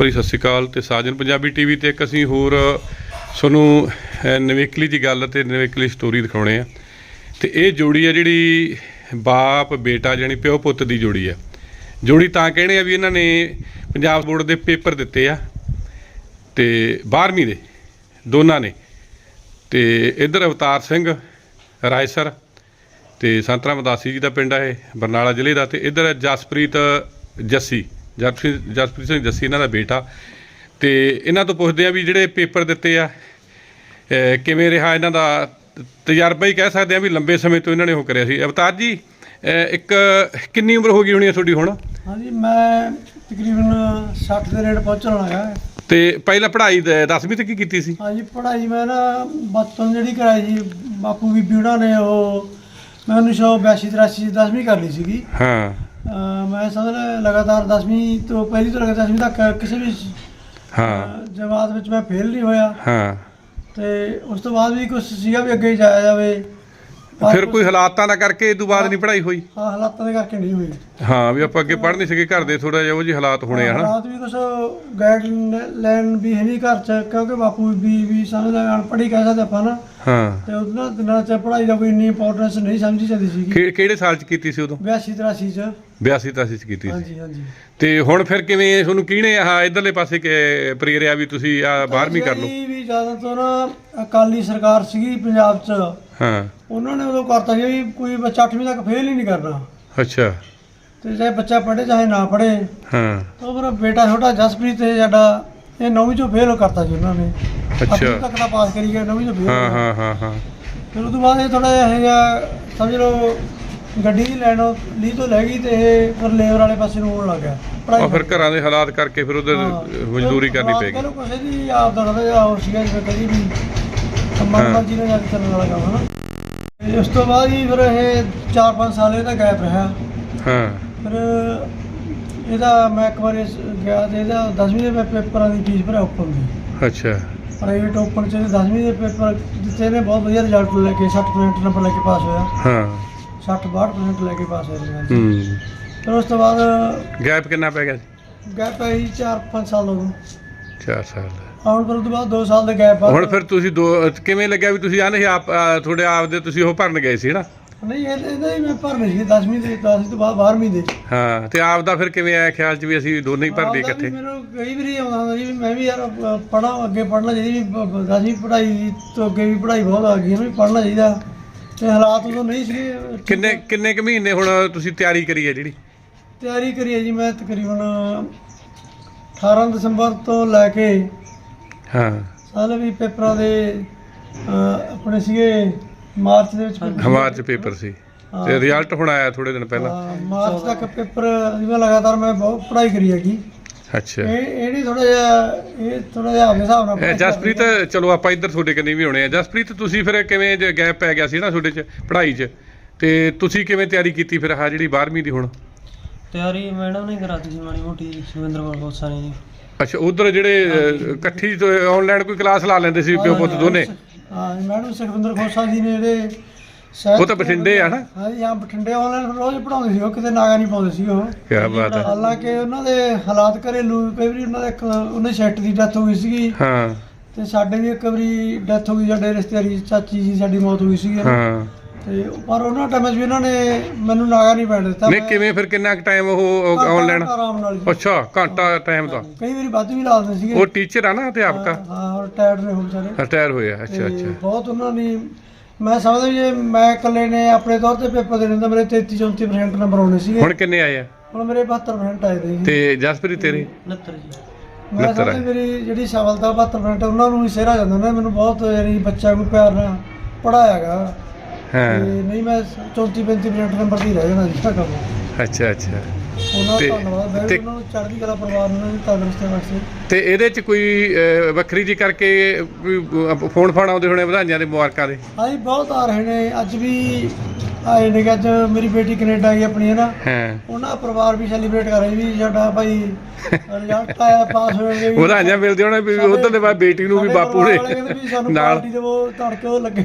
ਭਰੀ ਸਤਿ ਸ਼੍ਰੀ ਅਕਾਲ ਤੇ ਸਾਜਨ ਪੰਜਾਬੀ ਟੀਵੀ ਤੇ ਇੱਕ ਅਸੀਂ ਹੋਰ ਤੁਹਾਨੂੰ ਅਹ, ਨਵੇਕਲੀ ਦੀ ਗੱਲ ਤੇ ਨਵੇਕਲੀ ਸਟੋਰੀ ਦਿਖਾਉਣੇ ਆ। ਤੇ ਇਹ ਜੋੜੀ ਆ ਜਿਹੜੀ ਬਾਪ ਬੇਟਾ ਜਾਨੀ ਪਿਓ ਪੁੱਤ ਦੀ ਜੋੜੀ ਆ। ਜੋੜੀ ਤਾਂ ਕਹਿਣੇ ਆ ਵੀ ਇਹਨਾਂ ਨੇ ਪੰਜਾਬ ਬੋਰਡ ਦੇ ਪੇਪਰ ਦਿੱਤੇ ਆ ਤੇ 12ਵੀਂ ਦੇ ਦੋਨਾਂ ਨੇ। ਤੇ ਇੱਧਰ ਅਵਤਾਰ ਸਿੰਘ ਰਾਏਸਰ ਤੇ ਸੰਤ ਰਾਮਦਾਸੀ ਜੀ ਦਾ ਪਿੰਡ ਆ ਇਹ ਬਰਨਾਲਾ ਜ਼ਿਲ੍ਹੇ ਦਾ ਤੇ ਇੱਧਰ ਜਸਪ੍ਰੀਤ ਜੱਸੀ। ਜਸਪ੍ਰੀਤ ਜਸਪ੍ਰੀਤ ਸਿੰਘ ਜੱਸੀ ਇਹਨਾਂ ਦਾ ਬੇਟਾ ਤੇ ਇਹਨਾਂ ਤੋਂ ਪੁੱਛਦੇ ਆ ਵੀ ਜਿਹੜੇ ਪੇਪਰ ਦਿੱਤੇ ਆ ਕਿਵੇਂ ਰਿਹਾ ਇਹਨਾਂ ਦਾ ਤਜਰਬਾ ਹੀ ਕਹਿ ਸਕਦੇ ਆ ਵੀ ਲੰਬੇ ਸਮੇਂ ਤੋਂ ਇਹਨਾਂ ਨੇ ਉਹ ਕਰਿਆ ਸੀ। ਅਵਤਾਰ ਜੀ ਇੱਕ ਕਿੰਨੀ ਉਮਰ ਹੋ ਗਈ ਹੋਣੀ ਹੈ ਤੁਹਾਡੀ ਹੁਣ? ਹਾਂਜੀ ਮੈਂ ਤਕਰੀਬਨ 60 ਦੇ ਨੇੜੇ ਪਹੁੰਚਣ ਲੱਗਾ ਤੇ ਪਹਿਲਾਂ ਪੜ੍ਹਾਈ 10ਵੀਂ ਤੱਕ ਹੀ ਕੀਤੀ ਸੀ? ਹਾਂਜੀ ਪੜ੍ਹਾਈ ਮੈਂ ਨਾ ਬਚਪਨ ਜਿਹੜੀ ਕਰਾਈ ਜੀ ਬਾਪੂ ਬੀਬੀ ਉਹਨਾਂ ਨੇ ਉਹ ਮੈਂ 1982 83 10ਵੀਂ ਕਰ ਲਈ ਸੀਗੀ। ਹਾਂ। ਮੈਂ ਲ- ਲਗਾਤਾਰ 10ਵੀਂ ਤੋਂ ਪਹਿਲੀ ਤੋਂ ਕੇ 10ਵੀਂ ਤੱਕ ਕਿਸੇ ਵੀ ਹਾਂ। ਜਮਾਤ ਵਿੱਚ ਮੈਂ ਫੇਲ ਨਹੀਂ ਹੋਇਆ। ਹਾਂ। ਤੇ ਉਸ ਤੋਂ ਬਾਅਦ ਵੀ ਕੁਝ ਸੀਗਾ ਵੀ ਅੱਗੇ ਜਾਇਆ ਜਾਵੇ। ਫਿਰ ਕੋਈ ਹਾਲਾਤਾਂ ਦਾ ਕਰਕੇ ਤੋਂ ਬਾਅਦ ਨਹੀਂ ਪੜ੍ਹਾਈ ਹੋਈ? ਹਾਂ ਹਾਲਾਤਾਂ ਦੇ ਕਰਕੇ ਨਹੀਂ ਹੋਈ। ਹਾਂ ਵੀ ਆਪਾਂ ਅੱਗੇ ਪੜ੍ਹ ਨਹੀਂ ਸਕੇ ਘਰ ਦੇ ਥੋੜਾ ਜਿਹਾ ਉਹ ਜਿਹੇ ਹਾਲਾਤ ਹੋਣੇ ਆ ਹਨਾ? ਹਾਲਾਤ ਵੀ ਕੁਝ ਗਾਈਡ ਲੈਣ ਵੀ ਹੈ ਨਹੀਂ ਘਰ ਚ ਕਿਉਂਕਿ ਬਾਪੂ ਵੀ ਵੀ ਸਮਝਦਾ ਅਨਪੜ੍ਹ ਹੀ ਕਹਿ ਸਕਦੇ ਆਪਾਂ ਨਾ। ਹਾਂ। ਤੇ ਉਹਨਾਂ ਦਿਨਾਂ ਚ ਪੜ੍ਹਾਈ ਦਾ ਕੋਈ ਇੰਨੀ ਇੰਪੋਰਟੈਂਸ ਨਹੀਂ ਸਮਝੀ ਜਾਂਦੀ ਸੀਗੀ। ਕਿ- ਕਿਹੜੇ ਸਾਲ ਚ ਕੀਤੀ ਸੀ ਉਦੋਂ? 82 83 ਚ। 82 ਤਾਂ ਚ ਕੀਤੀ ਸੀ। ਹਾਂਜੀ ਹਾਂਜੀ। ਤੇ ਹੁਣ ਫਿਰ ਕਿਵੇਂ ਤੁਹਾਨੂੰ ਕਿਹਨੇ ਆਹ ਇਧਰਲੇ ਪਾਸੇ ਕਿ ਪ੍ਰੇਰਿਆ ਵੀ ਤੁਸੀਂ ਆ 12ਵੀਂ ਕਰ ਲਓ? ਜ਼ਿਆਦਾ ਤੋਂ ਨਾ ਅਕਾਲੀ ਸਰਕਾਰ ਸੀਗੀ ਪੰਜਾਬ ਚ। ਹਾਂ। ਉਹਨਾਂ ਨੇ ਉਦੋਂ ਕਰਤਾ ਸੀ ਵੀ ਕੋਈ ਬੱਚਾ 8ਵੀਂ ਤੱਕ ਫੇਲ ਹੀ ਨਹੀਂ ਕਰਨਾ। ਅੱਛਾ। ਤੇ ਚਾਹੇ ਬੱਚਾ ਪੜ੍ਹੇ ਚਾਹੇ ਨਾ ਪੜ੍ਹੇ। ਹਾਂ। ਤਾਂ ਮੇਰਾ ਬੇਟਾ ਛੋਟਾ ਜਸਪ੍ਰੀਤ ਤੇ ਸਾਡਾ ਇਹ ਨੌਵੀਂ ਚੋਂ ਫੇਲ ਕਰਤਾ ਜੀ ਉਹਨਾਂ ਨੇ। ਅੱਛਾ। ਤੱਕ ਦਾ ਪਾਸ ਕਰੀ ਗਿਆ ਨੌਵੀਂ ਚੋਂ ਫੇਲ ਹਾਂ ਹਾਂ ਹਾਂ ਹਾਂ। ਫਿਰ ਉਹ ਤੋਂ ਬਾਅਦ ਇਹ ਥੋੜਾ ਜਿਹਾ ਸਮਝ ਲਓ ਗੱਡੀ ਲੈਣੋਂ ਲੀ ਤੋਂ ਲੈ ਗਈ ਤੇ ਇਹ ਫਿਰ ਲੇਬਰ ਵਾਲੇ ਪਾਸੇ ਨੂੰ ਹੋਣ ਲੱਗ ਆ ਫਿਰ ਘਰਾਂ ਦੇ ਹਾਲਾਤ ਕਰਕੇ ਫਿਰ ਉਧਰ ਮਜ਼ਦੂਰੀ ਕਰਨੀ ਪੈਗੀ ਚਲੋ ਕੁਛ ਦੀ ਆਪ ਦਾ ਜਿਹਾ ਹੋਰ ਸੀਗਾ ਜਿਵੇਂ ਕਦੀ ਵੀ। ਕੰਮਾਂ। ਮਰਜ਼ੀ ਨਾਲ ਜਾ ਕੇ ਚੱਲਣ ਵਾਲਾ ਕੰਮ ਹਨਾ ਤੇ ਬਾਅਦ ਹੀ ਫਿਰ ਇਹ 4-5 ਸਾਲ ਇਹਦਾ ਗੈਪ ਰਿਹਾ। ਹਾਂ। ਫਿਰ ਇਹਦਾ ਮੈਂ ਇੱਕ ਵਾਰੀ ਗਿਆ ਤੇ ਇਹਦਾ 10ਵੀਂ ਦੇ ਪੇਪਰਾਂ ਦੀ ਫੀਸ ਭਰਿਆ ਓਪਨ ਦੀ ਅੱਛਾ। ਪ੍ਰਾਈਵੇਟ ਓਪਨ ਚ 10ਵੀਂ ਦੇ ਪੇਪਰ ਦਿੱਤੇ ਨੇ ਬਹੁਤ ਵਧੀਆ ਰਿਜ਼ਲਟ ਲੈ ਕੇ 60% ਨੰਬਰ ਲੈ ਕੇ ਪਾਸ ਹੋਇਆ। ਹਾਂ। 60-62% ਲੈ ਕੇ ਪਾਸ ਹੋਇਆ result। ਹੂੰ। ਫਿਰ ਉਸ ਤੋਂ ਬਾਅਦ ਗੈਪ ਕਿੰਨਾ ਪੈ ਗਿਆ ਸੀ ਗੈਪ ਹੈ 4-5 ਸਾਲ ਹੋ ਗਏ। 4 ਸਾਲ। ਹੁਣ ਫਿਰ ਉਸ ਤੋਂ ਬਾਅਦ 2 ਸਾਲ ਦੇ ਗੈਪ ਹੁਣ ਫਿਰ ਤੁਸੀਂ ਦੋ ਕਿਵੇਂ ਲੱਗਿਆ ਵੀ ਤੁਸੀਂ ਆਨੇ ਆਪ ਤੁਹਾਡੇ ਆਪ ਦੇ ਤੁਸੀਂ ਉਹ ਭਰਨ ਗਏ ਸੀ ਨਾ ਨਹੀਂ ਇਹ ਇਹਦਾ ਹੀ ਮੈਂ ਭਰਨੇ ਸੀ 10ਵੀਂ ਦੇ 10ਵੀਂ ਤੋਂ ਬਾਅਦ 12ਵੀਂ ਦੇ। ਹਾਂ ਤੇ ਆਪ ਦਾ ਫਿਰ ਕਿਵੇਂ ਆਇਆ ਖਿਆਲ ਚ ਵੀ ਅਸੀਂ ਦੋਨੇ ਹੀ ਭਰ ਆਪਦਾ ਦੇ ਵੀ ਇਕੱਠੇ? ਮੈਨੂੰ ਕਈ ਵਾਰੀ ਆਉਂਦਾ ਹੁੰਦਾ ਸੀ ਵੀ ਮੈਂ ਵੀ ਯਾਰ ਪੜਾਂ ਅੱਗੇ ਪੜਨਾ ਚਾਹੀਦੀ ਵੀ 10ਵੀਂ ਪੜ੍ਹਾਈ ਤੋਂ ਅੱਗੇ ਵੀ ਪੜ੍ਹਾਈ ਬਹੁਤ ਆ ਗਈ ਹੈ ਵੀ ਪੜਨਾ ਚਾਹੀਦਾ। ਤੇ ਹਾਲਾਤ ਉਦੋਂ ਨਹੀਂ ਸੀਗੇ ਕਿੰਨੇ ਕਿੰਨੇ ਕੁ ਮਹੀਨੇ ਹੁਣ ਤੁਸੀਂ ਤਿਆਰੀ ਕਰੀ ਹੈ ਜਿਹੜੀ? ਤਿਆਰੀ ਕਰੀ ਹੈ ਜੀ ਮੈਂ ਤਕਰੀਬਨ 18 ਦਸੰਬਰ ਤੋਂ ਲੈ ਕੇ ਹਾਂ। ਸਾਲ ਵੀ ਪੇਪਰਾਂ ਦੇ ਅਹ, ਆਪਣੇ ਸੀਗੇ ਮਾਰਚ ਦੇ ਵਿੱਚ ਪੇਪਰ- ਹਮਾਰ ਚ ਪੇਪਰ ਸੀ। ਤੇ ਰਿਜ਼ਲਟ ਹੁਣ ਆਇਆ ਥੋੜੇ ਦਿਨ ਪਹਿਲਾਂ। ਹਾਂ, ਮਾਰਚ ਤੱਕ ਪੇਪਰ ਜਿਵੇਂ ਲਗਾਤਾਰ ਮੈਂ ਬਹੁਤ ਪੜ੍ਹਾਈ ਕਰੀ ਹੈਗੀ। ਅੱਛਾ। ਇਹ ਇਹ ਨਹੀਂ ਥੋੜਾ ਜਿਹਾ ਇਹ ਥੋੜਾ ਜਿਹਾ ਆਪਣੇ ਹਿਸਾਬ ਨਾਲ ਇਹ ਜਸਪ੍ਰੀਤ ਚਲੋ ਆਪਾਂ ਇੱਧਰ ਤੁਹਾਡੇ ਕੰਨੀ ਵੀ ਹੋਣੇ ਆ। ਜਸਪ੍ਰੀਤ ਤੁਸੀਂ ਫਿਰ ਕਿਵੇਂ ਜੇ ਗੈਪ ਪੈ ਗਿਆ ਸੀ ਨਾ ਤੁਹਾਡੇ ਚ ਪੜ੍ਹਾਈ ਚ? ਤੇ ਤੁਸੀਂ ਕਿਵੇਂ ਤਿਆਰੀ ਕੀਤੀ ਫਿਰ ਆਹ ਜਿਹੜੀ 12ਵੀਂ ਦੀ ਹੁਣ? ਤਿਆਰੀ ਮੈਡਮ ਨੇ ਕਰਾਤੀ ਸੀ ਮਾੜੀ ਮੋਟੀ ਸੁਰਿੰਦਰ ਕੌਰ ਖੋਸਾ ਨੇ। ਜੀ ਅੱਛਾ ਉਧਰ ਜਿਹੜੇ ਇਕੱਠੀ ਆਨਲਾਈਨ ਕੋਈ ਕਲਾਸ ਲਾ ਲੈਂਦੇ ਸੀ ਪਿਓ ਪੁੱਤ ਦੋਨੇ? ਹਾਂ ਮੈਡਮ ਸੁਖਵਿੰਦਰ ਖੋਸਾ ਜੀ ਨੇ ਜਿਹੜੇ ਸ਼ਾਇਦ ਉਹ ਤਾਂ ਬਠਿੰਡੇ ਆ ਨਾ। ਹਾਂ ਜੀ ਹਾਂ ਬਠਿੰਡੇ ਆਨਲਾਈਨ ਰੋਜ਼ ਪੜਾਉਂਦੇ ਸੀ ਉਹ ਕਿਤੇ ਨਾਗਾ ਨਹੀਂ ਪਾਉਂਦੇ ਸੀ ਉਹ। ਕੀ ਬਾਤ ਹੈ। ਹਾਲਾਂਕਿ ਉਹਨਾਂ ਦੇ ਹਾਲਾਤ ਘਰੇਲੂ ਕਈ ਵਾਰੀ ਉਹਨਾਂ ਦਾ ਇੱਕ ਉਹਨੇ ਸੈੱਟ ਦੀ ਡੈਥ ਹੋ ਗਈ ਸੀਗੀ। ਹਾਂ। ਤੇ ਸਾਡੇ ਵੀ ਇੱਕ ਵਾਰੀ ਡੈਥ ਹੋ ਗਈ ਸਾਡੇ ਰਿਸ਼ਤੇਦਾਰੀ ਚਾਚੀ ਜੀ ਸਾਡੀ ਮੌਤ ਹੋ ਗਈ ਸੀਗੀ। ਹਾਂ। ਤੇ ਪਰ ਉਹਨਾਂ ਟਾਈਮ 'ਚ ਵੀ ਇਹਨਾਂ ਨੇ ਮੈਨੂੰ ਨਾਗਾ ਨਹੀਂ ਪੈਣ ਦਿੱਤਾ। ਨਹੀਂ ਕਿਵੇਂ ਫਿਰ ਕਿੰਨਾ ਕੁ ਟਾਈਮ ਉਹ ਆਨਲਾਈਨ। ਅੱਛਾ ਘੰਟਾ ਟਾਈਮ ਦਾ। ਕਈ ਵਾਰੀ ਵੱਧ ਵੀ ਲਾ ਦਿੰਦੇ ਸੀਗੇ। ਉਹ ਟੀਚਰ ਆ ਨਾ ਅਧਿਆਪਕਾ? ਹਾਂ ਰਿਟਾਇਰਡ ਨੇ ਉਹ ਵਿਚਾਰੇ ਰਿਟਾਇਰ ਹੋਇਆ ਅੱਛਾ ਅੱਛਾ। ਬਹੁਤ ਉਹਨਾਂ ਨੇ ਮੈਂ ਸਮਝਦਾ ਵੀ ਜੇ ਮੈਂ ਇਕੱਲੇ ਨੇ ਆਪਣੇ ਤੌਰ ਤੇ ਪੇਪਰ ਦੇਣੇ ਤਾਂ ਮੇਰੇ 33 34% ਨੰਬਰ ਆਉਣੇ ਸੀਗੇ। ਹੁਣ ਕਿੰਨੇ ਆਏ ਆ? ਹੁਣ ਮੇਰੇ 72% ਆਏ ਦੇ ਤੇ ਜਸਪ੍ਰੀਤ ਤੇਰੇ? 69 ਜੀ। ਮੈਂ ਸਮਝਦਾ। ਮੇਰੀ ਜਿਹੜੀ ਸਫਲਤਾ 72% ਉਹਨਾਂ ਨੂੰ ਹੀ ਸਿਹਰਾ ਜਾਂਦਾ ਨਾ ਮੈਨੂੰ ਬਹੁਤ ਯਾਨੀ ਬੱਚਾ ਨੂੰ ਪਿਆਰ ਨਾਲ ਪੜਾਇਆਗਾ ਹਾਂ। ਤੇ ਨਹੀਂ ਮੈਂ 34 35% ਨੰਬਰ ਦੀ ਰਹਿ ਜਾਣਾ ਜੀ ਕੰਮ। ਅੱਛਾ ਅੱਛਾ। ਉਹਨਾਂ ਤੇ- ਦਾ ਧੰਨਵਾਦ। ਮੈਂ ਵੀ ਤੇ- ਉਹਨਾਂ ਨੂੰ ਚੜ੍ਹਦੀ ਕਲਾ ਪਰਿਵਾਰ ਨੂੰ ਤੰਦਰੁਸਤੀ ਤੇ ਇਹਦੇ ਚ ਕੋਈ ਅਹ, ਵੱਖਰੀ ਜੀ ਕਰਕੇ ਫੋਨ ਫਾਨ ਆਉਂਦੇ ਹੋਣੇ ਵਧਾਈਆਂ ਦੇ ਮੁਬਾਰਕਾਂ ਦੇ? ਹਾਂਜੀ ਬਹੁਤ ਆ ਰਹੇ ਨੇ। ਅੱਜ ਵੀ ਆਏ ਨੇ ਅੱਜ ਮੇਰੀ ਬੇਟੀ ਕੈਨੇਡਾ ਗਈ ਆਪਣੀ ਹੈ ਨਾ? ਹਾਂ। ਉਹਨਾਂ ਪਰਿਵਾਰ ਵੀ ਸੈਲੀਬ੍ਰੇਟ ਕਰ ਰਿਹਾ ਵੀ ਸਾਡਾ ਭਾਈ ਰਿਜ਼ਲਟ ਆਇਆ ਪਾਸ ਹੋਏ ਵੀ। ਵਧਾਈਆਂ ਮਿਲਦੀਆਂ ਹੋਣੇ ਵੀ ਉਧਰ ਦੇ ਬਾਅਦ ਬੇਟੀ ਨੂੰ ਵੀ ਬਾਪੂ ਨੇ ਨਾਲ। ਪਾਰਟੀ ਦੇ ਉਹ ਤੜਕੇ ਉਹ ਲੱਗੇ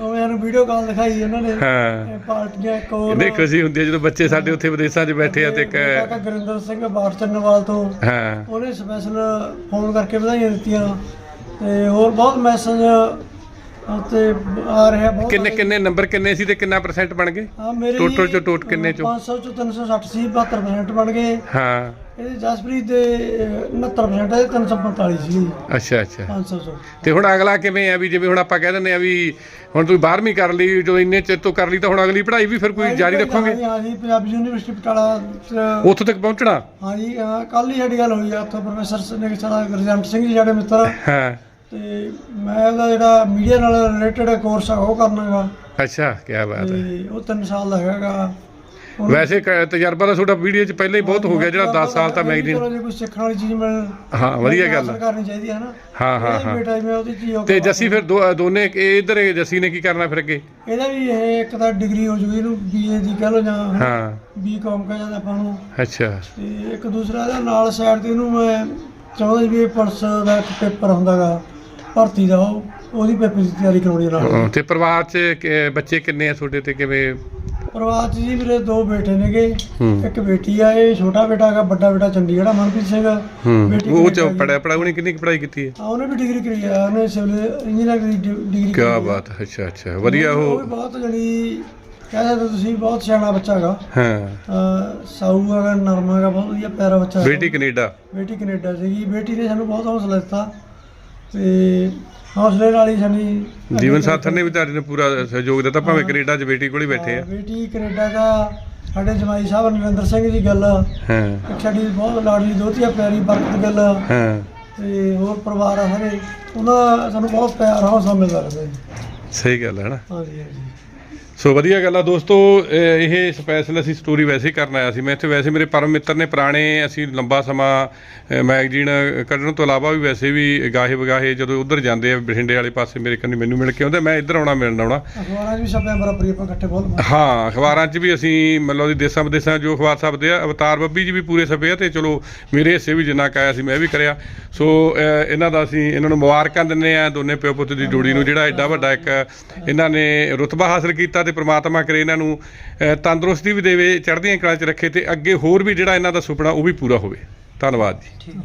ਉਵੇਂ ਸਾਨੂੰ ਵੀਡੀਓ ਕਾਲ ਦਿਖਾਈ ਉਹਨਾਂ ਨੇ। ਹਾਂ। ਪਾਰਟੀਆਂ ਹੋਰ। ਨਹੀਂ ਖੁਸ਼ੀ ਹੁੰਦੀ ਹੈ ਜਦੋਂ ਬੱਚੇ ਸਾਡੇ ਉੱਥੇ ਵਿਦੇਸ਼ਾਂ 'ਚ ਬੈਠੇ ਆ ਤੇ ਇੱਕ ਕਾਕਾ ਗੁਰਿੰਦਰ ਸਿੰਘ ਬਾਠ ਚੰਨਵਾਲ ਤੋਂ। ਹਾਂ। ਉਹਨੇ ਸਪੈਸ਼ਲ ਫੋਨ ਕਰਕੇ ਵਧਾਈਆਂ ਦਿੱਤੀਆਂ। ਤੇ ਹੋਰ ਬਹੁਤ ਮੈਸੇਜ ਉੱਤੇ ਆ ਰਿਹਾ ਬਹੁਤ ਕਿੰਨੇ ਕਿੰਨੇ ਨੰਬਰ ਕਿੰਨੇ ਸੀ ਤੇ ਕਿੰਨਾ ਪਰਸੈਂਟ ਬਣ ਗਏ? ਹਾਂ ਮੇਰੇ Total ਚੋਂ total ਕਿੰਨੇ ਚੋਂ? 500 ਚੋਂ 360 ਸੀ 72% ਬਣ ਗਏ। ਹਾਂ। ਇਹਦੇ ਜਸਪ੍ਰੀਤ ਦੇ ਅਹ, 69% ਹੈ 345 ਸੀ ਅੱਛਾ ਅੱਛਾ। 500 ਚੋਂ। ਤੇ ਹੁਣ ਅਗਲਾ ਕਿਵੇਂ ਆ ਵੀ ਜਿਵੇਂ ਹੁਣ ਆਪਾਂ ਕਹਿ ਦਿੰਦੇ ਆ ਵੀ ਹੁਣ ਤੁਸੀਂ 12ਵੀਂ ਕਰ ਲਈ ਜਦੋਂ ਇੰਨੇ ਚਿਰ ਤੋਂ ਕਰ ਲਈ ਤਾਂ ਹੁਣ ਅਗਲੀ ਪੜ੍ਹਾਈ ਵੀ ਫਿਰ ਕੋਈ ਜਾਰੀ ਰੱਖੋਗੇ? ਹਾਂਜੀ ਹਾਂਜੀ ਪੰਜਾਬੀ ਯੂਨੀਵਰਸਿਟੀ ਪਟਾਲਾ ਉੱਥੋਂ ਤੱਕ ਪਹੁੰਚਣਾ? ਹਾਂਜੀ ਕੱਲ ਹੀ ਸਾਡੀ ਗੱਲ ਹੋਈ ਆ ਉੱਥੋਂ ਪ੍ਰੋਫੈਸਰ ਨੇ ਸਾਡਾ ਗੁਰਜੰਟ ਸਿੰਘ ਜੀ ਸਾਡੇ ਮਿੱਤਰ। ਹਾਂ। ਤੇ ਮੈਂ ਉਹਦਾ ਜਿਹੜਾ ਮੀਡੀਆ ਨਾਲ ਰਿਲੇਟਡ ਕੋਰਸ ਆ ਉਹ ਕਰਨਾਗਾ ਅੱਛਾ ਕੀ ਬਾਤ ਹੈ। ਤੇ ਉਹ 3 ਸਾਲ ਦਾ ਹੈਗਾ। ਹੁਣ ਵੈਸੇ ਕ- ਤਜਰਬਾ ਤਾਂ ਤੁਹਾਡਾ ਵੀਡੀਓ 'ਚ ਪਹਿਲਾਂ ਹੀ ਬਹੁਤ ਹੋ ਗਿਆ ਜਿਹੜਾ 10 ਸਾਲ ਤਾਂ ਮੈਗਜ਼ੀਨ ਚਲੋ ਜੇ ਕੋਈ ਸਿੱਖਣ ਵਾਲੀ ਚੀਜ਼ ਮਿਲ ਹਾਂ ਵਧੀਆ ਗੱਲ ਹਾਸਲ ਹੈ। ਕਰਨੀ ਚਾਹੀਦੀ ਹੈ ਨਾ। ਹਾਂ ਬੇਟਾ ਮੈਂ ਉਹਦੀ ਚੀਜ਼ ਉਹ ਤੇ ਜੱਸੀ ਫਿਰ ਦੋ- ਦੋਨੇ ਇਹ ਇਧਰ ਜੱਸੀ ਨੇ ਕੀ ਕਰਨਾ ਫਿਰ ਅੱਗੇ? ਇਹਦਾ ਵੀ ਇਹ ਇੱਕ ਤਾਂ ਡਿਗਰੀ ਹੋ ਜੂਗੀ ਇਹਨੂੰ ਬੀਏ ਦੀ ਕਹ ਲਓ ਜਾਂ ਹਾਂ। ਬੀਕਾਮ ਕਹ ਜਾਂਦਾ ਆਪਾਂ ਨੂੰ। ਅੱਛਾ। ਤੇ ਇੱਕ ਦੂਸਰਾ ਇਹਦਾ ਨਾਲ ਸਾਈਡ ਤੇ ਇਹਨੂੰ ਮੈਂ ਚਾਹੁੰਦਾ ਸੀ ਵੀ ਇਹ ਪੁਲਿਸ ਦਾ ਇੱਕ ਪੇਪਰ ਹੁੰਦਾਗਾ। ਭਰਤੀ ਦਾ ਉਹ ਉਹਦੀ ਪੇਪਰ ਦੀ ਤਿਆਰੀ ਕਰਾਉਣੀ ਨਾਲ ਹਾਂ, ਤੇ ਪਰਿਵਾਰ 'ਚ ਕਿ- ਬੱਚੇ ਕਿੰਨੇ ਆ ਤੁਹਾਡੇ ਤੇ ਕਿਵੇਂ? ਪਰਿਵਾਰ 'ਚ ਜੀ ਮੇਰੇ ਦੋ ਬੇਟੇ ਨੇਗੇ ਹੂੰ। ਇੱਕ ਬੇਟੀ ਆ ਇਹ ਛੋਟਾ ਬੇਟਾ ਹੈਗਾ ਵੱਡਾ ਬੇਟਾ ਚੰਡੀਗੜ੍ਹ ਆ, ਮਨਪ੍ਰੀਤ ਸਿੰਘ। ਹੂੰ। ਬੇਟੀ ਉਹ ਚ ਕੈਨੇਡਾ। ਪੜਿਆ ਪੜਾਉਣੀ ਕਿੰਨੀ ਕੁ ਪੜਾਈ ਕੀਤੀ ਹੈ? ਹਾਂ ਉਹਨੇ ਵੀ ਡਿਗਰੀ ਕਰੀ ਆ ਉਹਨੇ ਸਿਵਲ ਇੰਜੀਨੀਅਰ ਦੀ ਡਿ- ਡਿਗਰੀ ਕੀ ਕਰੀ ਆ। ਬਾਤ ਹੈ ਅੱਛਾ ਅੱਛਾ ਵਧੀਆ ਉਹ ਬਹੁਤ ਜਣੀ ਕਹਿ ਸਕਦੇ ਤੁਸੀਂ ਬਹੁਤ ਸਿਆਣਾ ਬੱਚਾ ਹੈਗਾ। ਹਾਂ। ਅਹ ਸਾਊ ਹੈਗਾ ਨਰਮ ਹੈਗਾ ਬਹੁਤ ਵਧੀਆ ਪਿਆਰਾ ਬੱਚਾ ਹੈਗਾ। ਬੇਟੀ ਕੈਨੇਡਾ? ਬੇਟੀ ਕੈਨੇਡਾ ਸੀਗੀ ਬੇਟੀ ਨੇ ਸਾਨੂੰ ਬਹੁਤ ਹੌਸਲਾ ਦਿੱਤਾ। ਤੇ ਹੌਸਲੇ ਨਾਲ ਹੀ ਸਾਡੀ ਜੀਵਨ ਸਾਥਣ ਨੇ ਵੀ ਤੁਹਾਡੇ ਨੇ ਪੂਰਾ ਸਹਿਯੋਗ ਦਿੱਤਾ ਭਾਵੇਂ ਕੈਨੇਡਾ 'ਚ ਬੇਟੀ ਕੋਲ ਹੀ ਬੈਠੇ ਆ। ਬੇਟੀ ਕੈਨੇਡਾ ਦਾ ਸਾਡੇ ਜਮਾਈ ਸਾਹਿਬ ਨਰਿੰਦਰ ਸਿੰਘ ਜੀ ਗੱਲ। ਹਾਂ। ਸਾਡੀ ਬਹੁਤ ਲਾਡਲੀ ਦੋਤੀ ਆ ਪਿਆਰੀ ਬਰਕਤ ਗੱਲ। ਹਾਂ। ਤੇ ਹੋਰ ਪਰਿਵਾਰ ਆ ਸਾਰੇ ਉਹਨਾਂ ਦਾ ਸਾਨੂੰ ਬਹੁਤ ਪਿਆਰ ਹੌਸਲਾ ਮਿਲਦਾ ਰਹਿੰਦਾ ਜੀ। ਸਹੀ ਗੱਲ ਹੈ ਨਾ। ਹਾਂਜੀ ਹਾਂਜੀ। ਸੋ ਵਧੀਆ ਗੱਲ ਆ ਦੋਸਤੋ ਇਹ ਸਪੈਸ਼ਲ ਅਸੀਂ ਸਟੋਰੀ ਵੈਸੇ ਹੀ ਕਰਨ ਆਇਆ ਸੀ। ਮੈਂ ਇੱਥੇ ਵੈਸੇ ਮੇਰੇ ਪਰਮ ਮਿੱਤਰ ਨੇ ਪੁਰਾਣੇ ਅਸੀਂ ਲੰਬਾ ਸਮਾਂ ਮੈਗਜ਼ੀਨ ਕੱਢਣ ਤੋਂ ਇਲਾਵਾ ਵੀ ਵੈਸੇ ਵੀ ਗਾਹੇ ਵਗਾਹੇ ਜਦੋਂ ਉਧਰ ਜਾਂਦੇ ਆ ਬਠਿੰਡੇ ਵਾਲੇ ਪਾਸੇ ਮੇਰੇ ਕੰਨੀ ਮੈਨੂੰ ਮਿਲ ਕੇ ਆਉਂਦੇ ਮੈਂ ਇੱਧਰ ਆਉਣਾ ਮਿਲਣ ਆਉਣਾ। ਅਖਬਾਰਾਂ 'ਚ ਵੀ ਛਪਿਆ ਬਰਾਬਰੀ ਆਪਾਂ ਇਕੱਠੇ ਬਹੁਤ ਹਾਂ ਅਖਬਾਰਾਂ 'ਚ ਵੀ ਅਸੀਂ ਮਤਲਬ ਦੀ ਦੇਸਾਂ ਵਿਦੇਸਾਂ ਜੋ ਅਖਬਾਰ ਛਪਦੇ ਆ ਅਵਤਾਰ ਬੱਬੀ ਜੀ ਵੀ ਪੂਰੇ ਛਪੇ ਆ ਤੇ ਚਲੋ ਮੇਰੇ ਹਿੱਸੇ ਵੀ ਜਿੰਨਾ ਕਾਇਆ ਸੀ ਮੈਂ ਵੀ ਕਰਿਆ। ਸੋ ਇਹਨਾਂ ਦਾ ਅਸੀਂ ਇਹਨਾਂ ਨੂੰ ਮੁਬਾਰਕਾਂ ਦਿੰਦੇ ਆ ਦੋਨੇ ਪਿਓ ਪੁੱਤ ਦੀ ਜੋੜੀ ਨੂੰ ਜਿਹੜਾ ਐਡਾ ਵੱਡਾ ਇੱਕ ਇਹਨਾਂ ਨੇ ਰੁਤਬਾ ਹਾਸਲ ਕੀਤਾ ਤੇ ਪ੍ਰਮਾਤਮਾ ਕਰੇ ਇਹਨਾਂ ਨੂੰ ਤੰਦਰੁਸਤੀ ਵੀ ਦੇਵੇ, ਚੜ੍ਹਦੀਆਂ ਕਲਾਂ 'ਚ ਰੱਖੇ ਤੇ ਅੱਗੇ ਹੋਰ ਵੀ ਜਿਹੜਾ ਇਹਨਾਂ ਦਾ ਸੁਪਨਾ ਉਹ ਵੀ ਪੂਰਾ ਹੋਵੇ। ਧੰਨਵਾਦ ਜੀ।